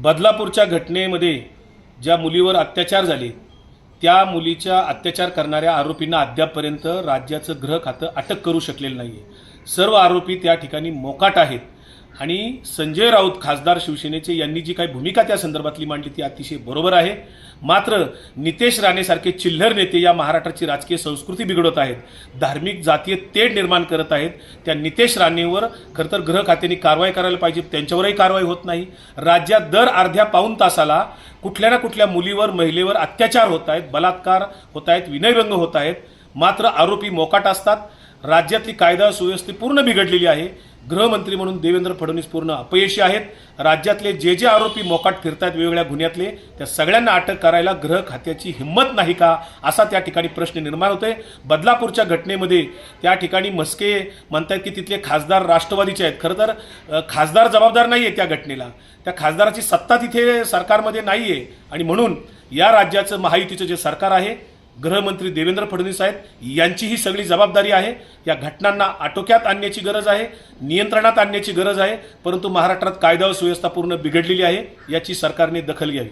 बदलापूरच्या घटनेमध्ये ज्या मुलीवर अत्याचार झाले त्या मुलीच्या अत्याचार करणाऱ्या आरोपींना अद्यापपर्यंत राज्याचं गृह खातं अटक करू शकलेलं नाही आहे सर्व आरोपी त्या ठिकाणी मोकाट आहेत. आणि संजय राऊत खासदार शिवसेनेचे यांनी जी काही भूमिका त्या संदर्भातली मांडली ती अतिशय बरोबर आहे. मात्र नितेश राणेसारखे चिल्लर नेते या महाराष्ट्राची राजकीय संस्कृती बिघडवत आहेत. धार्मिक जातीय तेढ निर्माण करत आहेत. त्या नितेश राणेवर खरं तर गृह खात्याने कारवाई करायला पाहिजे त्यांच्यावरही कारवाई होत नाही. राज्यात दर अर्ध्या पाऊण तासाला कुठल्या ना कुठल्या मुलीवर महिलेवर अत्याचार होत आहेत बलात्कार होत आहेत विनयभंग होत आहेत. मात्र आरोपी मोकाट असतात. राज्यातली कायदा सुव्यवस्था पूर्ण बिघडलेली आहे. गृहमंत्री म्हणून देवेंद्र फडणवीस पूर्ण अपयशी आहेत. राज्यातले जे जे आरोपी मोकाट फिरतायत वेगवेगळ्या गुन्ह्यातले त्या सगळ्यांना अटक करायला गृह खात्याची हिंमत नाही का असा त्या ठिकाणी प्रश्न निर्माण होतोय. बदलापूरच्या घटनेमध्ये त्या ठिकाणी मस्के म्हणतात की तिथले खासदार राष्ट्रवादीचे आहेत. खरं तर खासदार जबाबदार नाही आहे त्या घटनेला. त्या खासदाराची सत्ता तिथे सरकारमध्ये नाही आहे आणि म्हणून या राज्याचं महायुतीचं जे सरकार आहे गृहमंत्री देवेंद्र फडणवीस आहेत यांची ही सगळी जबाबदारी आहे. या घटनांना आटोक्यात आणण्याची गरज आहे नियंत्रणात आणण्याची गरज आहे परंतु महाराष्ट्रात कायदा व सुव्यवस्था पूर्ण बिघडलेली आहे याची सरकारने दखल घ्यावी.